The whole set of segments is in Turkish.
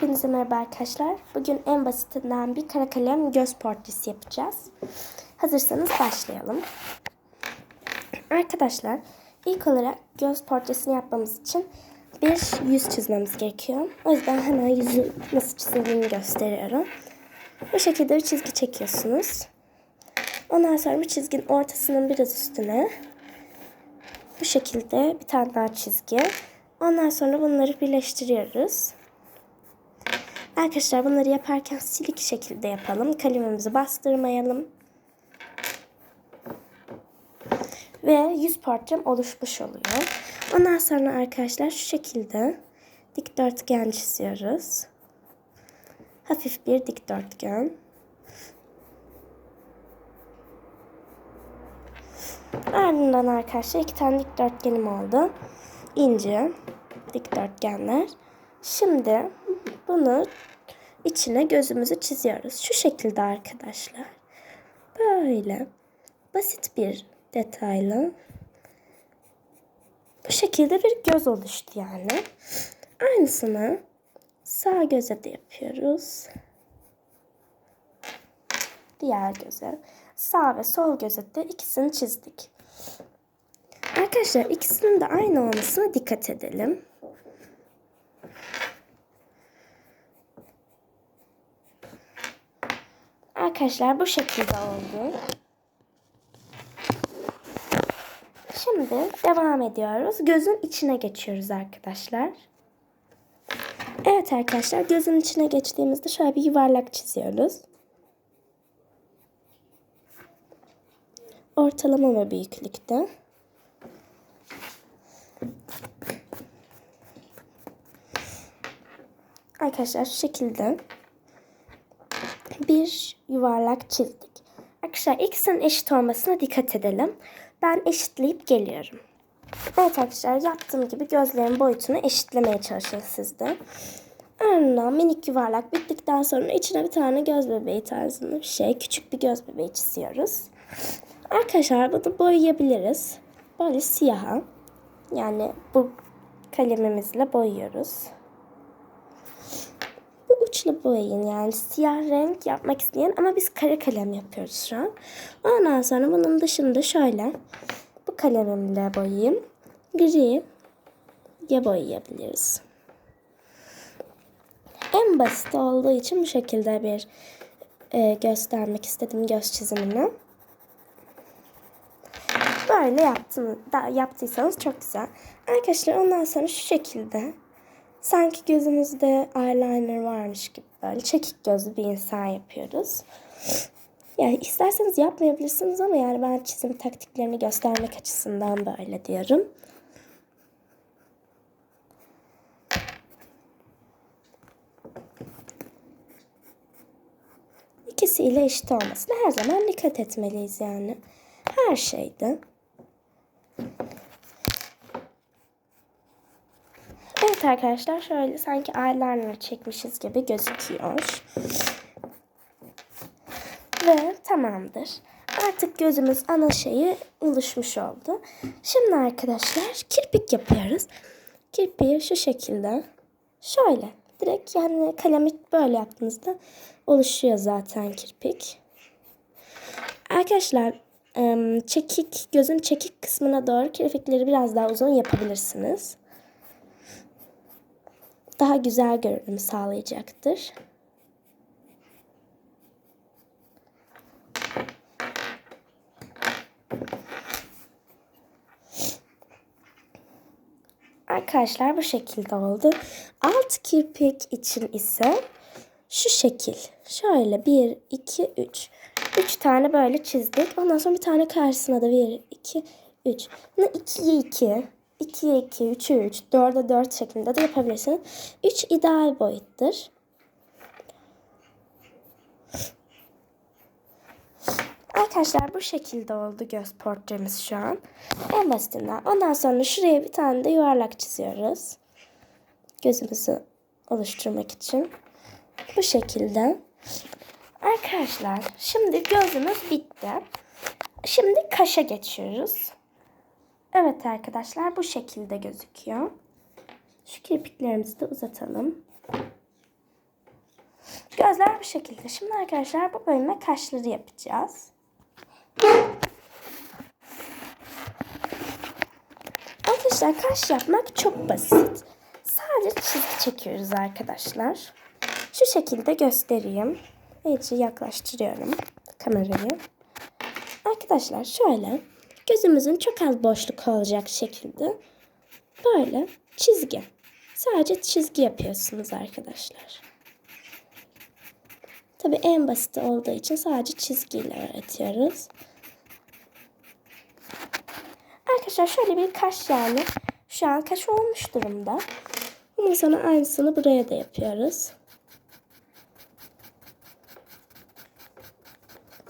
Hepinize merhaba arkadaşlar. Bugün en basitinden bir kara kalem göz portresi yapacağız. Hazırsanız başlayalım. Arkadaşlar ilk olarak göz portresini yapmamız için bir yüz çizmemiz gerekiyor. O yüzden hemen yüzü nasıl çizildiğini gösteriyorum. Bu şekilde bir çizgi çekiyorsunuz. Ondan sonra bu çizginin ortasının biraz üstüne bu şekilde bir tane daha çizgi. Ondan sonra bunları birleştiriyoruz. Arkadaşlar bunları yaparken silik şekilde yapalım. Kalemimizi bastırmayalım. Ve yüz portrem oluşmuş oluyor. Ondan sonra arkadaşlar şu şekilde dikdörtgen çiziyoruz. Hafif bir dikdörtgen. Ardından arkadaşlar iki tane dikdörtgenim oldu. İnce dikdörtgenler. Şimdi bunu içine gözümüzü çiziyoruz. Şu şekilde arkadaşlar. Böyle basit bir detayla bu şekilde bir göz oluştu yani. Aynısını sağ göze de yapıyoruz. Diğer göze. Sağ ve sol göze de ikisini çizdik. Arkadaşlar ikisinin de aynı olmasına dikkat edelim. Arkadaşlar bu şekilde oldu. Şimdi devam ediyoruz. Gözün içine geçiyoruz arkadaşlar. Evet arkadaşlar gözün içine geçtiğimizde şöyle bir yuvarlak çiziyoruz. Ortalama ve büyüklükte. Arkadaşlar şu şekilde bir yuvarlak çizdik. Arkadaşlar ikisinin eşit olmasına dikkat edelim. Ben eşitleyip geliyorum. Evet arkadaşlar yaptığım gibi gözlerin boyutunu eşitlemeye çalışın siz de. Minik yuvarlak bittikten sonra içine bir tane göz bebeği tarzında bir şey, küçük bir göz bebeği çiziyoruz. Arkadaşlar bunu boyayabiliriz. Böyle siyaha. Yani bu kalemimizle boyuyoruz uçlu boyayın yani siyah renk yapmak isteyen ama biz kara kalem yapıyoruz şu an. Ondan sonra bunun dışında şöyle bu kalemimle boyayayım. Gri ya boyayabiliriz. En basit olduğu için bu şekilde bir e, göstermek istedim göz çizimini. Böyle yaptım, da, yaptıysanız çok güzel. Arkadaşlar ondan sonra şu şekilde Sanki gözümüzde eyeliner varmış gibi böyle çekik gözlü bir insan yapıyoruz. Yani isterseniz yapmayabilirsiniz ama yani ben çizim taktiklerini göstermek açısından böyle diyorum. İkisiyle eşit olmasına her zaman dikkat etmeliyiz yani. Her şeyde. Arkadaşlar şöyle sanki eyeliner çekmişiz gibi gözüküyor. Ve tamamdır. Artık gözümüz ana şeyi oluşmuş oldu. Şimdi arkadaşlar kirpik yapıyoruz. Kirpiği şu şekilde şöyle direkt yani kalemi böyle yaptığınızda oluşuyor zaten kirpik. Arkadaşlar çekik gözün çekik kısmına doğru kirpikleri biraz daha uzun yapabilirsiniz daha güzel görünüm sağlayacaktır. Arkadaşlar bu şekilde oldu. Alt kirpik için ise şu şekil. Şöyle 1, 2, 3. 3 tane böyle çizdik. Ondan sonra bir tane karşısına da 1, 2, 3. Bunu 2'ye 2, 2'ye 2, 3'e 3, 4'e 4 şeklinde de yapabilirsiniz. 3 ideal boyuttur. Arkadaşlar bu şekilde oldu göz portremiz şu an. En basitinden. Ondan sonra şuraya bir tane de yuvarlak çiziyoruz. Gözümüzü oluşturmak için. Bu şekilde. Arkadaşlar şimdi gözümüz bitti. Şimdi kaşa geçiyoruz. Evet arkadaşlar bu şekilde gözüküyor. Şu kirpiklerimizi de uzatalım. Gözler bu şekilde. Şimdi arkadaşlar bu bölüme kaşları yapacağız. Arkadaşlar kaş yapmak çok basit. Sadece çizgi çekiyoruz arkadaşlar. Şu şekilde göstereyim. İyice yaklaştırıyorum kamerayı. Arkadaşlar şöyle gözümüzün çok az boşluk olacak şekilde böyle çizgi. Sadece çizgi yapıyorsunuz arkadaşlar. Tabii en basit olduğu için sadece çizgiyle öğretiyoruz. Arkadaşlar şöyle bir kaş yani. Şu an kaş olmuş durumda. Ondan sonra aynısını buraya da yapıyoruz.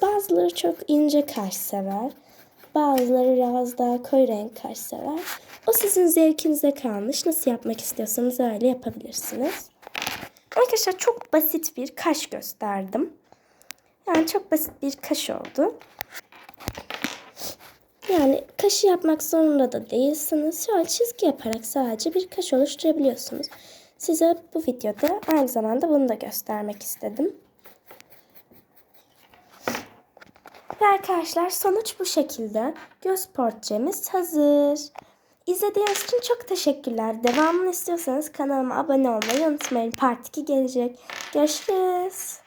Bazıları çok ince kaş sever. Bazıları biraz daha koyu renk kaş sever. O sizin zevkinize kalmış. Nasıl yapmak istiyorsanız öyle yapabilirsiniz. Arkadaşlar çok basit bir kaş gösterdim. Yani çok basit bir kaş oldu. Yani kaşı yapmak zorunda da değilsiniz. Şöyle çizgi yaparak sadece bir kaş oluşturabiliyorsunuz. Size bu videoda aynı zamanda bunu da göstermek istedim. Ve arkadaşlar sonuç bu şekilde. Göz portremiz hazır. İzlediğiniz için çok teşekkürler. Devamını istiyorsanız kanalıma abone olmayı unutmayın. Part 2 gelecek. Görüşürüz.